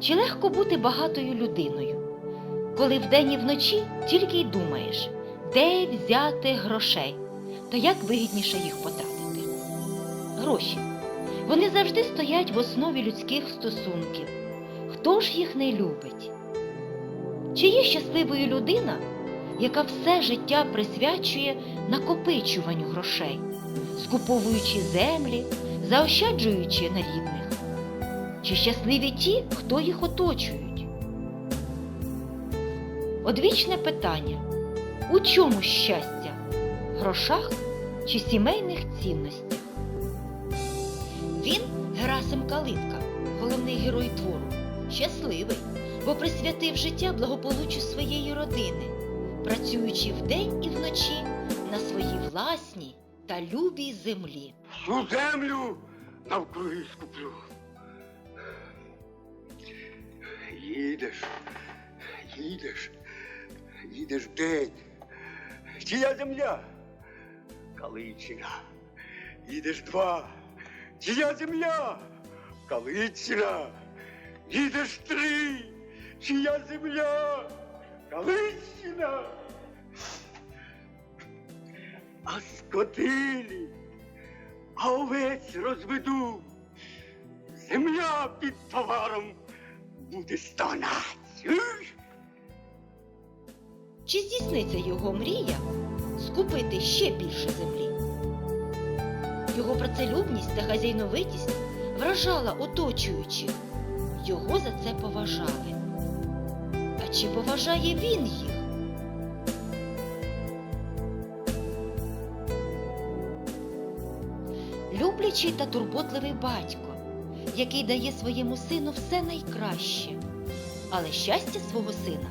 Чи легко бути багатою людиною, коли вдень і вночі тільки й думаєш, де взяти грошей та як вигідніше їх потратити? Гроші. Вони завжди стоять в основі людських стосунків. Хто ж їх не любить? Чи є щасливою людина, яка все життя присвячує накопичуванню грошей, скуповуючи землі, заощаджуючи на рідних? Чи щасливі ті, хто їх оточують? Одвічне питання: у чому щастя? Грошах чи сімейних цінностях? Він, Герасим Калитка, головний герой твору, щасливий, бо присвятив життя благополуччю своєї родини, працюючи вдень і вночі на своїй власній та любій землі. Всю землю навкруги скуплю. Їдеш, їдеш, їдеш день. Чия земля? Каличина. Їдеш два. Чия земля? Каличина. Їдеш три. Чия земля? Каличина. А скотилі, а овець розведу. Земля під товаром буде стонать. Чи здійсниться його мрія скупити ще більше землі? Його працелюбність та хазяйновитість вражала оточуючих. Його за це поважали. А чи поважає він їх? Люблячий та турботливий батько, який дає своєму сину все найкраще, але щастя свого сина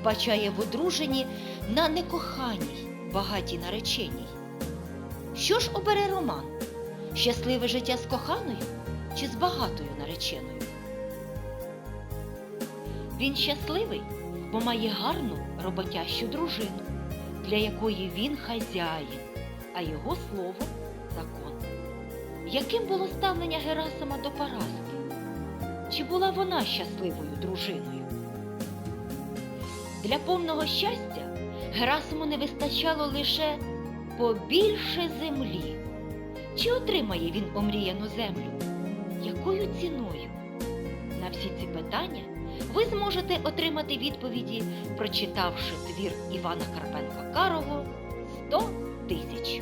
вбачає в одруженні на некоханій, багатій нареченій. Що ж обере Роман? Щасливе життя з коханою чи з багатою нареченою? Він щасливий, бо має гарну роботящу дружину, для якої він хазяїн, а його слово закон. Яким було ставлення Герасима до Параски? Чи була вона щасливою дружиною? Для повного щастя Герасиму не вистачало лише побільше землі. Чи отримає він омріяну землю? Якою ціною? На всі ці питання ви зможете отримати відповіді, прочитавши твір Івана Карпенка Карого «100 тисяч.